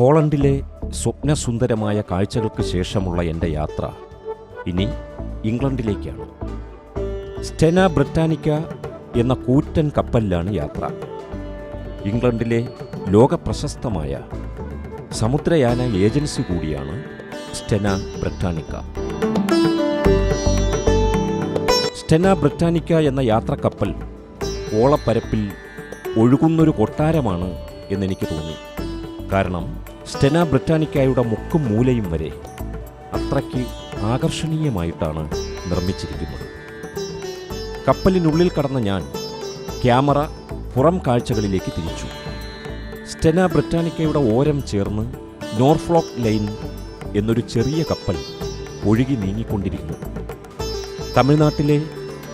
ഹോളണ്ടിലെ സ്വപ്നസുന്ദരമായ കാഴ്ചകൾക്ക് ശേഷമുള്ള എന്റെ യാത്ര ഇനി ഇംഗ്ലണ്ടിലേക്കാണ്. സ്റ്റെന ബ്രിട്ടാനിക്ക എന്ന കൂറ്റൻ കപ്പലിലാണ് യാത്ര. ഇംഗ്ലണ്ടിലെ ലോകപ്രശസ്തമായ സമുദ്രയാന ഏജൻസി കൂടിയാണ് സ്റ്റെന ബ്രിട്ടാനിക്ക. സ്റ്റെന ബ്രിട്ടാനിക്ക എന്ന യാത്രക്കപ്പൽ ഓളപ്പരപ്പിൽ ഒഴുകുന്നൊരു കൊട്ടാരമാണ് എന്നെനിക്ക് തോന്നി. കാരണം സ്റ്റെന ബ്രിട്ടാനിക്കായുടെ മുക്കും മൂലയും വരെ അത്രയ്ക്ക് ആകർഷണീയമായിട്ടാണ് നിർമ്മിച്ചിരിക്കുന്നത്. കപ്പലിനുള്ളിൽ കടന്ന ഞാൻ ക്യാമറ പുറം കാഴ്ചകളിലേക്ക് തിരിച്ചു. സ്റ്റെന ബ്രിട്ടാനിക്കയുടെ ഓരം ചേർന്ന് നോർഫ്ലോക്ക് ലൈൻ എന്നൊരു ചെറിയ കപ്പൽ ഒഴുകി നീങ്ങിക്കൊണ്ടിരിക്കുന്നു. തമിഴ്നാട്ടിലെ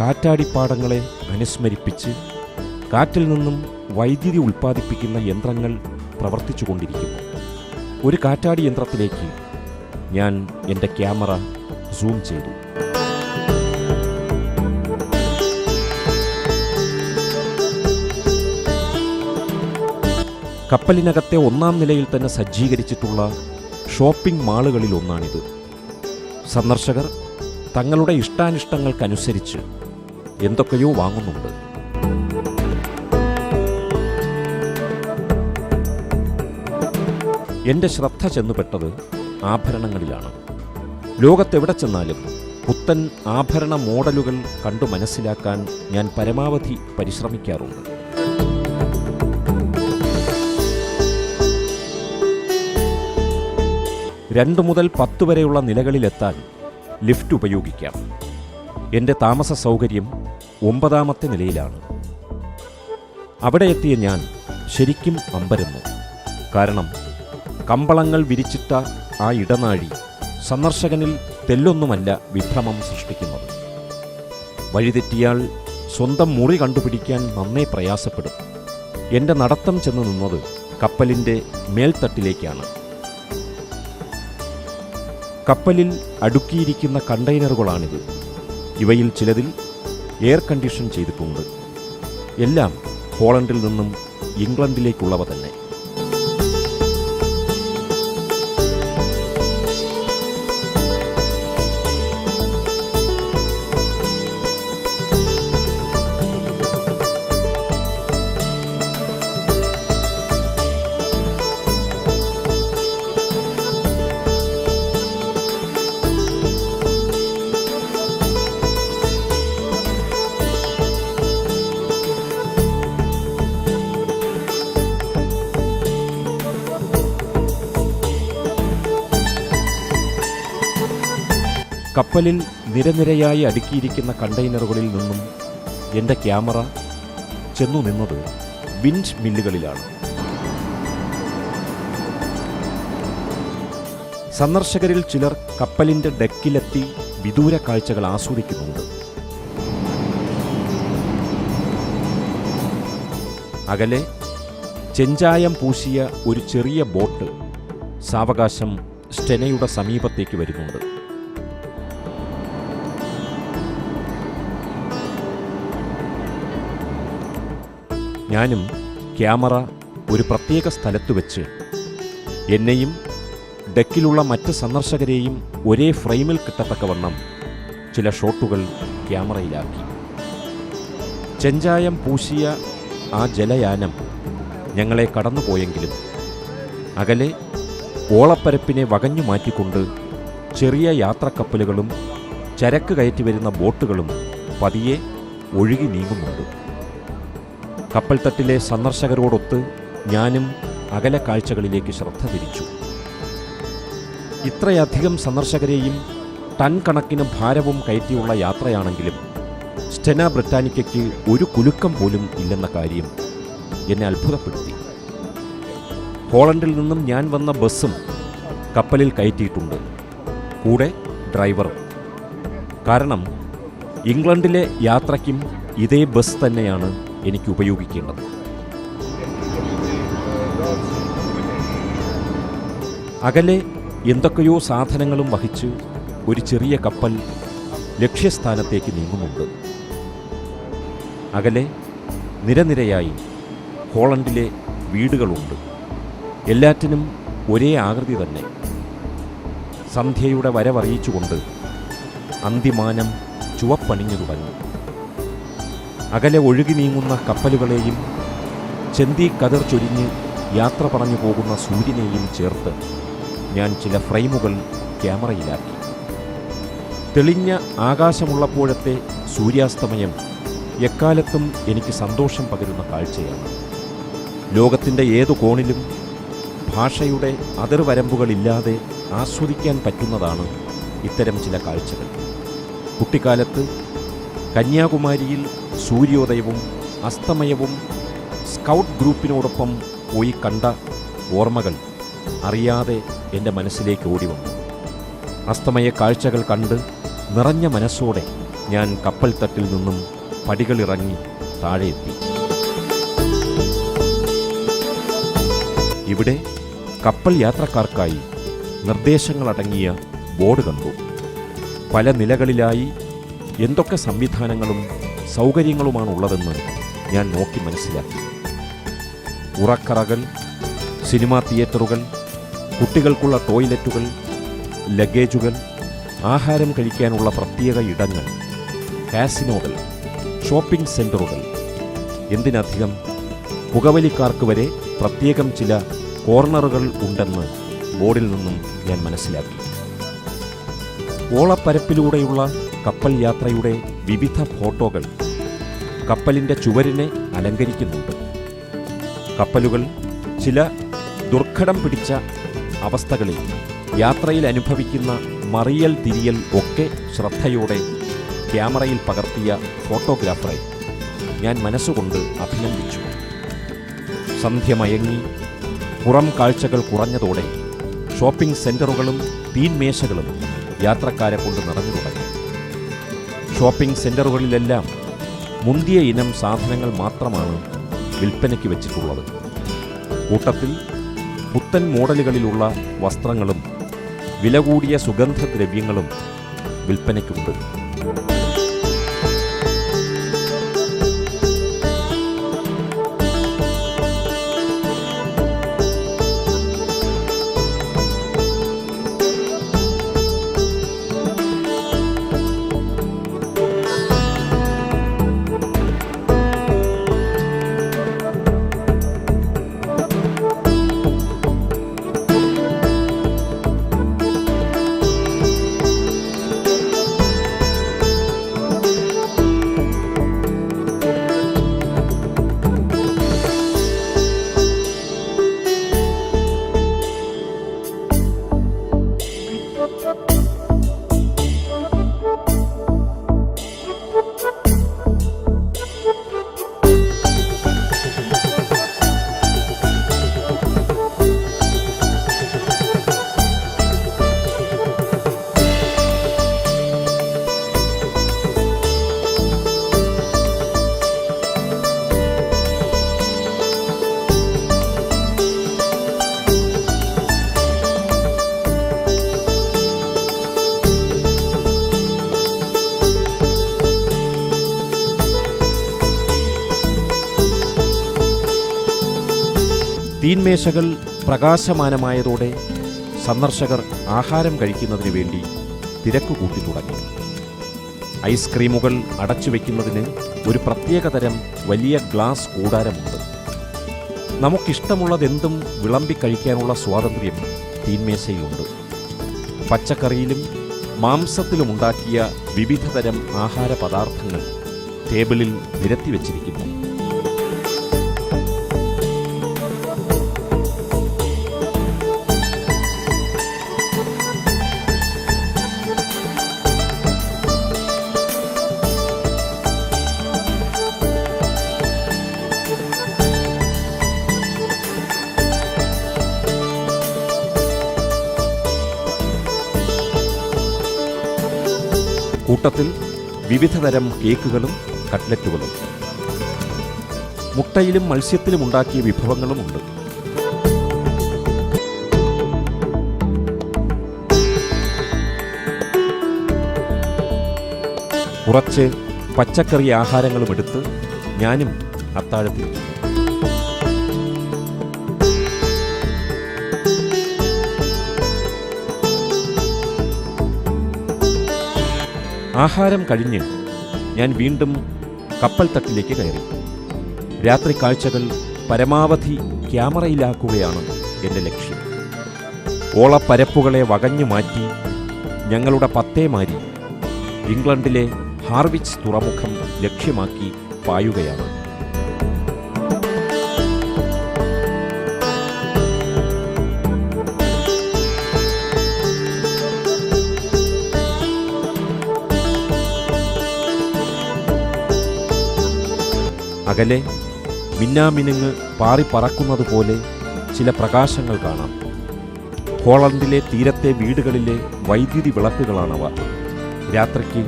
കാറ്റാടിപ്പാടങ്ങളെ അനുസ്മരിപ്പിച്ച് കാറ്റിൽ നിന്നും വൈദ്യുതി ഉൽപ്പാദിപ്പിക്കുന്ന യന്ത്രങ്ങൾ പ്രവർത്തിച്ചുകൊണ്ടിരിക്കുന്നു. ഒരു കാറ്റാടി യന്ത്രത്തിലേക്ക് ഞാൻ എന്റെ ക്യാമറ സൂം ചെയ്തു. കപ്പലിനകത്തെ ഒന്നാം നിലയിൽ തന്നെ സജ്ജീകരിച്ചിട്ടുള്ള ഷോപ്പിംഗ് മാളുകളിൽ ഒന്നാണിത്. സന്ദർശകർ തങ്ങളുടെ ഇഷ്ടാനിഷ്ടങ്ങൾക്കനുസരിച്ച് എന്തൊക്കെയോ വാങ്ങുന്നുണ്ട്. എന്റെ ശ്രദ്ധ ചെന്നുപെട്ടത് ആഭരണങ്ങളിലാണ്. ലോകത്തെവിടെ ചെന്നാലും പുത്തൻ ആഭരണ മോഡലുകൾ കണ്ടു മനസ്സിലാക്കാൻ ഞാൻ പരമാവധി പരിശ്രമിക്കാറുണ്ട്. രണ്ട് മുതൽ പത്ത് വരെയുള്ള നിലകളിലെത്താൻ ലിഫ്റ്റ് ഉപയോഗിക്കാം. എന്റെ താമസ സൗകര്യം ഒമ്പതാമത്തെ നിലയിലാണ്. അവിടെ എത്തിയ ഞാൻ ശരിക്കും അമ്പരന്നു. കാരണം കമ്പളങ്ങൾ വിരിച്ചിട്ട ആ ഇടനാഴി സന്ദർശകനിൽ തെല്ലൊന്നുമല്ല വിഭ്രമം സൃഷ്ടിക്കുന്നത്. വഴിതെറ്റിയാൽ സ്വന്തം മുറി കണ്ടുപിടിക്കാൻ നന്നേ പ്രയാസപ്പെടും. എന്റെ നടത്തം ചെന്ന് നിന്നത് കപ്പലിന്റെ മേൽത്തട്ടിലേക്കാണ്. കപ്പലിൽ അടുക്കിയിരിക്കുന്ന കണ്ടെയ്നറുകളാണിത്. ഇവയിൽ ചിലതിൽ എയർ കണ്ടീഷൻ ചെയ്തിട്ടുണ്ട്. എല്ലാം പോളണ്ടിൽ നിന്നും ഇംഗ്ലണ്ടിലേക്കുള്ളവ തന്നെ. കപ്പലിൽ നിരനിരയായി അടുക്കിയിരിക്കുന്ന കണ്ടെയ്നറുകളിൽ നിന്നും എന്റെ ക്യാമറ ചെന്നു നിന്നത് വിൻഡ് മില്ലുകളിലാണ്. സന്ദർശകരിൽ ചിലർ കപ്പലിന്റെ ഡെക്കിലെത്തി വിദൂര കാഴ്ചകൾ ആസ്വദിക്കുന്നുണ്ട്. അകലെ ചെഞ്ചായം പൂശിയ ഒരു ചെറിയ ബോട്ട് സാവകാശം സ്റ്റെനയുടെ സമീപത്തേക്ക് വരുന്നുണ്ട്. ഞാനും ക്യാമറ ഒരു പ്രത്യേക സ്ഥലത്ത് വെച്ച് എന്നെയും ഡെക്കിലുള്ള മറ്റ് സന്ദർശകരെയും ഒരേ ഫ്രെയിമിൽ കിട്ടത്തക്കവണ്ണം ചില ഷോട്ടുകൾ ക്യാമറയിലാക്കി. ചെഞ്ചായം പൂശിയ ആ ജലയാനം ഞങ്ങളെ കടന്നുപോയെങ്കിലും അകലെ ഓളപ്പരപ്പിനെ വകഞ്ഞു മാറ്റിക്കൊണ്ട് ചെറിയ യാത്രക്കപ്പലുകളും ചരക്ക് കയറ്റി വരുന്ന ബോട്ടുകളും പതിയെ ഒഴുകി നീങ്ങുന്നുണ്ട്. കപ്പൽത്തട്ടിലെ സന്ദർശകരോടൊത്ത് ഞാനും അകല കാഴ്ചകളിലേക്ക് ശ്രദ്ധ തിരിച്ചു. ഇത്രയധികം സന്ദർശകരെയും ടൺ കണക്കിന് ഭാരവും കയറ്റിയുള്ള യാത്രയാണെങ്കിലും സ്റ്റെന ബ്രിട്ടാനിക്കയ്ക്ക് ഒരു കുലുക്കം പോലും ഇല്ലെന്ന കാര്യം എന്നെ അത്ഭുതപ്പെടുത്തി. ഹോളണ്ടിൽ നിന്നും ഞാൻ വന്ന ബസ്സും കപ്പലിൽ കയറ്റിയിട്ടുണ്ട്. കൂടെ ഡ്രൈവറും കാരണം ഇംഗ്ലണ്ടിലെ യാത്രയ്ക്കും ഇതേ ബസ് തന്നെയാണ് എനിക്ക് ഉപയോഗിക്കേണ്ടത്. അകലെ എന്തൊക്കെയോ സാധനങ്ങളും വഹിച്ച് ഒരു ചെറിയ കപ്പൽ ലക്ഷ്യസ്ഥാനത്തേക്ക് നീങ്ങുന്നുണ്ട്. അകലെ നിരനിരയായി ഹോളണ്ടിലെ വീടുകളുണ്ട്. എല്ലാറ്റിനും ഒരേ ആകൃതി തന്നെ. സന്ധ്യയുടെ വരവറിയിച്ചുകൊണ്ട് അന്തിമാനം ചുവപ്പണിഞ്ഞു തുടങ്ങി അകലെ ഒഴുകി നീങ്ങുന്ന കപ്പലുകളെയും ചെന്തി കതിർ ചൊരിഞ്ഞ് യാത്ര പറഞ്ഞു പോകുന്ന സൂര്യനെയും ചേർത്ത് ഞാൻ ചില ഫ്രെയിമുകൾ ക്യാമറയിലാക്കി. തെളിഞ്ഞ ആകാശമുള്ളപ്പോഴത്തെ സൂര്യാസ്തമയം എക്കാലത്തും എനിക്ക് സന്തോഷം പകരുന്ന കാഴ്ചയാണ്. ലോകത്തിന്റെ ഏതു കോണിലും ഭാഷയുടെ അതിർവരമ്പുകളില്ലാതെ ആസ്വദിക്കാൻ പറ്റുന്നതാണ് ഇത്തരം ചില കാഴ്ചകൾ. കുട്ടിക്കാലത്ത് കന്യാകുമാരിയിൽ സൂര്യോദയവും അസ്തമയവും സ്കൗട്ട് ഗ്രൂപ്പിനോടൊപ്പം പോയി കണ്ട ഓർമ്മകൾ അറിയാതെ എന്റെ മനസ്സിലേക്ക് ഓടി വന്നു. അസ്തമയ കാഴ്ചകൾ കണ്ട് നിറഞ്ഞ മനസ്സോടെ ഞാൻ കപ്പൽ തട്ടിൽ നിന്നും പടികളിറങ്ങി താഴെയെത്തി. ഇവിടെ കപ്പൽ യാത്രക്കാർക്കായി നിർദ്ദേശങ്ങളടങ്ങിയ ബോർഡ് കണ്ടു. പല നിലകളിലായി എന്തൊക്കെ സംവിധാനങ്ങളും സൗകര്യങ്ങളുമാണുള്ളതെന്ന് ഞാൻ നോക്കി മനസ്സിലാക്കി. ഉറക്കറകൾ സിനിമാ തിയേറ്ററുകൾ കുട്ടികൾക്കുള്ള ടോയ്ലറ്റുകൾ ലഗേജുകൾ ആഹാരം കഴിക്കാനുള്ള പ്രത്യേക ഇടങ്ങൾ കാസിനോകൾ ഷോപ്പിംഗ് സെന്ററുകൾ എന്തിനധികം? പുകവലിക്കാർക്ക് വരെ പ്രത്യേകം ചില കോർണറുകൾ ഉണ്ടെന്ന് ബോർഡിൽ നിന്നും ഞാൻ മനസ്സിലാക്കി. ഓളപ്പരപ്പിലൂടെയുള്ള കപ്പൽ യാത്രയുടെ വിവിധ ഫോട്ടോകൾ കപ്പലിന്റെ ചുവരിനെ അലങ്കരിക്കുന്നുണ്ട്. കപ്പലുകൾ ചില ദുർഘടം പിടിച്ച അവസ്ഥകളിൽ യാത്രയിൽ അനുഭവിക്കുന്ന മറിയൽ തിരിയൽ ഒക്കെ ശ്രദ്ധയോടെ ക്യാമറയിൽ പകർത്തിയ ഫോട്ടോഗ്രാഫറെ ഞാൻ മനസ്സുകൊണ്ട് അഭിനന്ദിച്ചു. സന്ധ്യ മയങ്ങി പുറം കാഴ്ചകൾ കുറഞ്ഞതോടെ ഷോപ്പിംഗ് സെന്ററുകളും തീൻമേശകളും യാത്രക്കാരെ കൊണ്ട് നിറഞ്ഞു തുടങ്ങി. ഷോപ്പിംഗ് സെന്ററുകളിലെല്ലാം മുന്തിയ ഇനം സാധനങ്ങൾ മാത്രമാണ് വിൽപ്പനയ്ക്ക് വെച്ചിട്ടുള്ളത്. കൂട്ടത്തിൽ പുത്തൻ മോഡലുകളിലുള്ള വസ്ത്രങ്ങളും വില കൂടിയ സുഗന്ധദ്രവ്യങ്ങളും വിൽപ്പനയ്ക്കുണ്ട്. തീൻമേശകൾ പ്രകാശമാനമായതോടെ സന്ദർശകർ ആഹാരം കഴിക്കുന്നതിന് വേണ്ടി തിരക്ക് കൂട്ടി തുടങ്ങി. ഐസ്ക്രീമുകൾ അടച്ചു വയ്ക്കുന്നതിന് ഒരു പ്രത്യേകതരം വലിയ ഗ്ലാസ് കൂടാരമുണ്ട്. നമുക്കിഷ്ടമുള്ളതെന്തും വിളമ്പി കഴിക്കാനുള്ള സ്വാതന്ത്ര്യം തീന്മേശയിലുണ്ട് പച്ചക്കറിയിലും മാംസത്തിലുമുണ്ടാക്കിയ വിവിധതരം ആഹാര പദാർത്ഥങ്ങൾ ടേബിളിൽ നിരത്തി വച്ചിരിക്കുന്നു കൂട്ടത്തിൽ വിവിധതരം കേക്കുകളും കട്ട്ലറ്റുകളും. മുട്ടയിലും മത്സ്യത്തിലും ഉണ്ടാക്കിയ വിഭവങ്ങളുമുണ്ട് കുറച്ച് പച്ചക്കറി ആഹാരങ്ങളും എടുത്ത് ഞാനും അത്താഴത്തിൽ ആഹാരം കഴിഞ്ഞ് ഞാൻ വീണ്ടും കപ്പൽ തട്ടിലേക്ക് കയറി. രാത്രി കാഴ്ചകൾ പരമാവധി ക്യാമറയിലാക്കുകയാണ് എന്റെ ലക്ഷ്യം. ഓളപ്പരപ്പുകളെ വകഞ്ഞു മാറ്റി ഞങ്ങളുടെ പത്തേമാരി ഇംഗ്ലണ്ടിലെ ഹാർവിച്ച് തുറമുഖം ലക്ഷ്യമാക്കി പായുകയാണ്. അകലെ മിന്നാമിനുങ്ങ് പാറിപ്പറക്കുന്നതുപോലെ ചില പ്രകാശങ്ങൾ കാണാം. ഹോളണ്ടിലെ തീരത്തെ വീടുകളിലെ വൈദ്യുതി വിളക്കുകളാണവ. രാത്രിക്ക്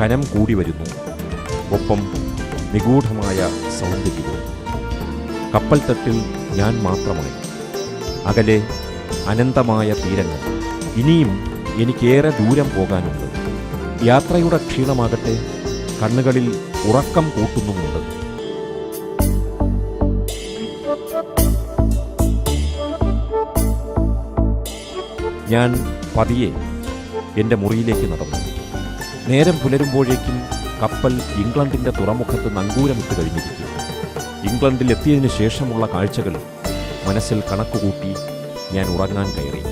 കനം കൂടി വരുന്നു. ഒപ്പം നിഗൂഢമായ സൗന്ദര്യവും കപ്പൽ തട്ടിൽ ഞാൻ മാത്രമായി. അകലെ അനന്തമായ തീരങ്ങൾ. ഇനിയും എനിക്കേറെ ദൂരം പോകാനുണ്ട്. യാത്രയുടെ ക്ഷീണമാകട്ടെ കണ്ണുകളിൽ ഉറക്കം കൂട്ടുന്നുമുണ്ട്. ഞാൻ പതിയെ എന്റെ മുറിയിലേക്ക് നടന്നു. നേരം പുലരുമ്പോഴേക്കും കപ്പൽ ഇംഗ്ലണ്ടിന്റെ തുറമുഖത്ത് നങ്കൂരമിട്ട് കഴിഞ്ഞിരിക്കും ഇംഗ്ലണ്ടിൽ എത്തിയതിനു ശേഷമുള്ള കാഴ്ചകൾ മനസ്സിൽ കണക്കുകൂട്ടി ഞാൻ ഉറങ്ങാൻ കയറി.